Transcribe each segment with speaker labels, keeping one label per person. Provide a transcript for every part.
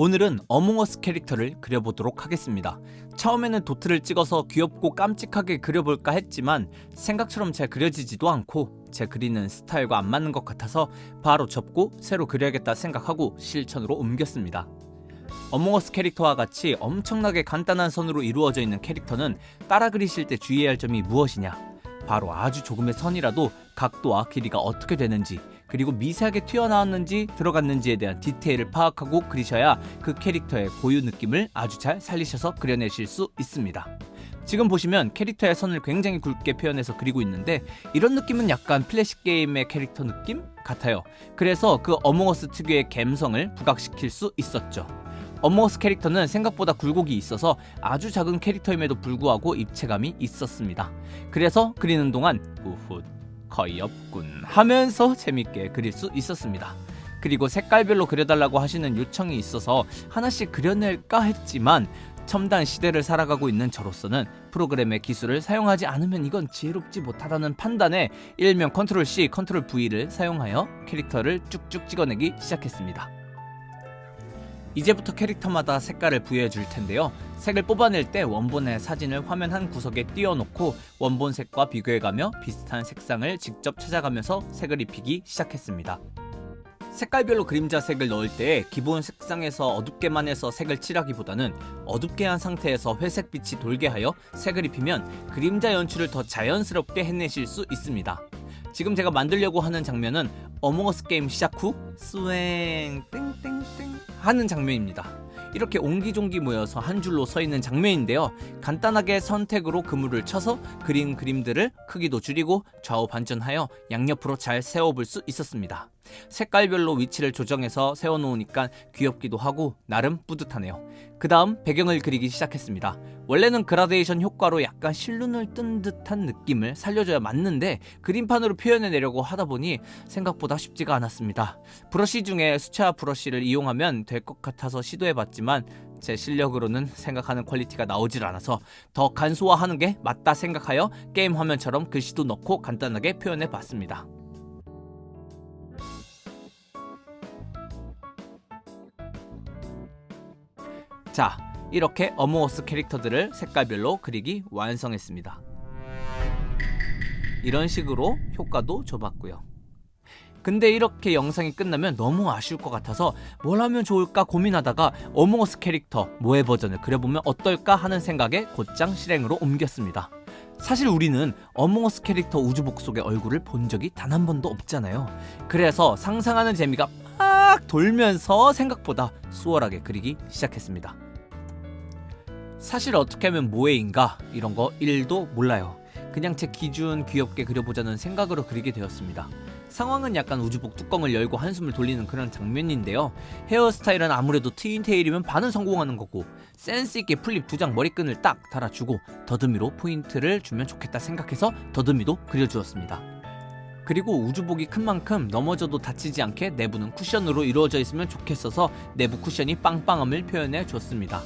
Speaker 1: 오늘은 어몽어스 캐릭터를 그려보도록 하겠습니다. 처음에는 도트를 찍어서 귀엽고 깜찍하게 그려볼까 했지만 생각처럼 잘 그려지지도 않고 제 그리는 스타일과 안 맞는 것 같아서 바로 접고 새로 그려야겠다 생각하고 실천으로 옮겼습니다. 어몽어스 캐릭터와 같이 엄청나게 간단한 선으로 이루어져 있는 캐릭터는 따라 그리실 때 주의해야 할 점이 무엇이냐? 바로 아주 조금의 선이라도 각도와 길이가 어떻게 되는지 그리고 미세하게 튀어나왔는지 들어갔는지에 대한 디테일을 파악하고 그리셔야 그 캐릭터의 고유 느낌을 아주 잘 살리셔서 그려내실 수 있습니다. 지금 보시면 캐릭터의 선을 굉장히 굵게 표현해서 그리고 있는데 이런 느낌은 약간 플래시 게임의 캐릭터 느낌 같아요. 그래서 그 어몽어스 특유의 감성을 부각시킬 수 있었죠. 어몽어스 캐릭터는 생각보다 굴곡이 있어서 아주 작은 캐릭터임에도 불구하고 입체감이 있었습니다. 그래서 그리는 동안 우훗 거의 없군 하면서 재밌게 그릴 수 있었습니다. 그리고 색깔별로 그려달라고 하시는 요청이 있어서 하나씩 그려낼까 했지만 첨단 시대를 살아가고 있는 저로서는 프로그램의 기술을 사용하지 않으면 이건 지혜롭지 못하다는 판단에 일명 컨트롤 C, 컨트롤 V를 사용하여 캐릭터를 쭉쭉 찍어내기 시작했습니다. 이제부터 캐릭터마다 색깔을 부여해 줄 텐데요. 색을 뽑아낼 때 원본의 사진을 화면 한 구석에 띄워놓고 원본 색과 비교해가며 비슷한 색상을 직접 찾아가면서 색을 입히기 시작했습니다. 색깔별로 그림자 색을 넣을 때 기본 색상에서 어둡게만 해서 색을 칠하기보다는 어둡게 한 상태에서 회색 빛이 돌게 하여 색을 입히면 그림자 연출을 더 자연스럽게 해내실 수 있습니다. 지금 제가 만들려고 하는 장면은 어몽어스 게임 시작 후 스웽 땡땡땡 하는 장면입니다. 이렇게 옹기종기 모여서 한 줄로 서 있는 장면인데요. 간단하게 선택으로 그물을 쳐서 그린 그림들을 크기도 줄이고 좌우 반전하여 양옆으로 잘 세워볼 수 있었습니다. 색깔별로 위치를 조정해서 세워놓으니까 귀엽기도 하고 나름 뿌듯하네요. 그 다음 배경을 그리기 시작했습니다. 원래는 그라데이션 효과로 약간 실눈을 뜬 듯한 느낌을 살려줘야 맞는데 그림판으로 표현해내려고 하다 보니 생각보다 쉽지가 않았습니다. 브러쉬 중에 수채화 브러쉬를 이용하면 될 것 같아서 시도해봤지만 제 실력으로는 생각하는 퀄리티가 나오질 않아서 더 간소화하는 게 맞다 생각하여 게임 화면처럼 글씨도 넣고 간단하게 표현해 봤습니다. 자, 이렇게 어몽어스 캐릭터들을 색깔별로 그리기 완성했습니다. 이런 식으로 효과도 줘봤고요. 근데 이렇게 영상이 끝나면 너무 아쉬울 것 같아서 뭘 하면 좋을까 고민하다가 어몽어스 캐릭터 모해 버전을 그려보면 어떨까 하는 생각에 곧장 실행으로 옮겼습니다. 사실 우리는 어몽어스 캐릭터 우주복 속의 얼굴을 본 적이 단 한 번도 없잖아요. 그래서 상상하는 재미가 막 돌면서 생각보다 수월하게 그리기 시작했습니다. 사실 어떻게 하면 모해인가 이런 거 1도 몰라요. 그냥 제 기준 귀엽게 그려보자는 생각으로 그리게 되었습니다. 상황은 약간 우주복 뚜껑을 열고 한숨을 돌리는 그런 장면인데요. 헤어스타일은 아무래도 트윈테일이면 반은 성공하는 거고 센스 있게 플립 두 장 머리끈을 딱 달아주고 더듬이로 포인트를 주면 좋겠다 생각해서 더듬이도 그려주었습니다. 그리고 우주복이 큰 만큼 넘어져도 다치지 않게 내부는 쿠션으로 이루어져 있으면 좋겠어서 내부 쿠션이 빵빵함을 표현해 줬습니다.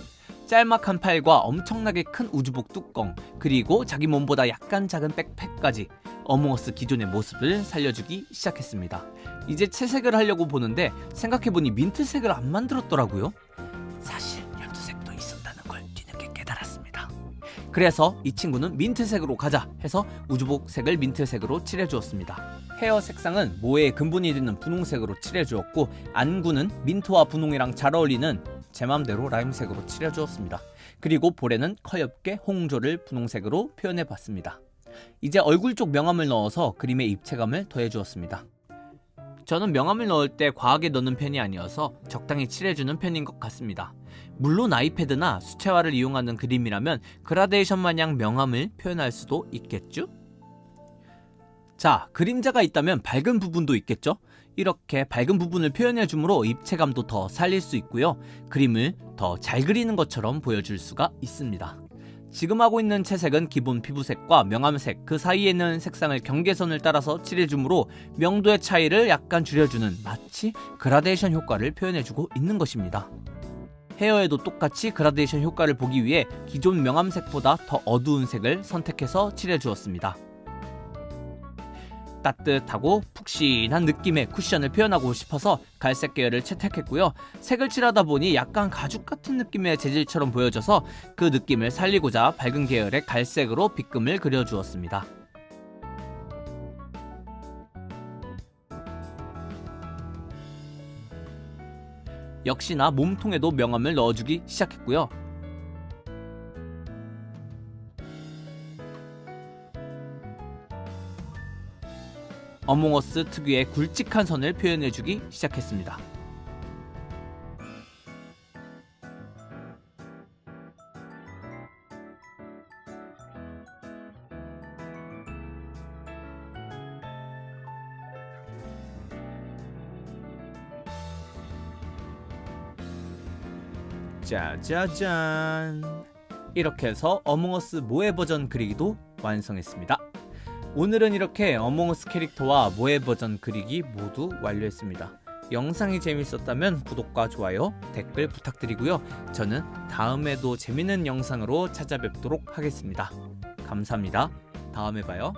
Speaker 1: 짤막한 팔과 엄청나게 큰 우주복 뚜껑 그리고 자기 몸보다 약간 작은 백팩까지 어몽어스 기존의 모습을 살려주기 시작했습니다. 이제 채색을 하려고 보는데 생각해보니 민트색을 안 만들었더라고요. 사실 연두색도 있었다는 걸 뒤늦게 깨달았습니다. 그래서 이 친구는 민트색으로 가자 해서 우주복 색을 민트색으로 칠해주었습니다. 헤어 색상은 모해의 근본이 되는 분홍색으로 칠해주었고 안구는 민트와 분홍이랑 잘 어울리는 제 맘대로 라임색으로 칠해주었습니다. 그리고 볼에는 커엽게 홍조를 분홍색으로 표현해봤습니다. 이제 얼굴 쪽 명암을 넣어서 그림의 입체감을 더해주었습니다. 저는 명암을 넣을 때 과하게 넣는 편이 아니어서 적당히 칠해주는 편인 것 같습니다. 물론 아이패드나 수채화를 이용하는 그림이라면 그라데이션 마냥 명암을 표현할 수도 있겠죠? 자, 그림자가 있다면 밝은 부분도 있겠죠? 이렇게 밝은 부분을 표현해 주므로 입체감도 더 살릴 수 있고요. 그림을 더 잘 그리는 것처럼 보여줄 수가 있습니다. 지금 하고 있는 채색은 기본 피부색과 명암색 그 사이에는 색상을 경계선을 따라서 칠해주므로 명도의 차이를 약간 줄여주는 마치 그라데이션 효과를 표현해주고 있는 것입니다. 헤어에도 똑같이 그라데이션 효과를 보기 위해 기존 명암색보다 더 어두운 색을 선택해서 칠해주었습니다. 따뜻하고 푹신한 느낌의 쿠션을 표현하고 싶어서 갈색 계열을 채택했고요. 색을 칠하다 보니 약간 가죽 같은 느낌의 재질처럼 보여져서 그 느낌을 살리고자 밝은 계열의 갈색으로 빗금을 그려주었습니다. 역시나 몸통에도 명암을 넣어주기 시작했고요. 어몽어스 특유의 굵직한 선을 표현해주기 시작했습니다. 짜자잔 이렇게 해서 어몽어스 모해 버전 그리기도 완성했습니다. 오늘은 이렇게 어몽어스 캐릭터와 모해 버전 그리기 모두 완료했습니다. 영상이 재밌었다면 구독과 좋아요, 댓글 부탁드리고요. 저는 다음에도 재밌는 영상으로 찾아뵙도록 하겠습니다. 감사합니다. 다음에 봐요.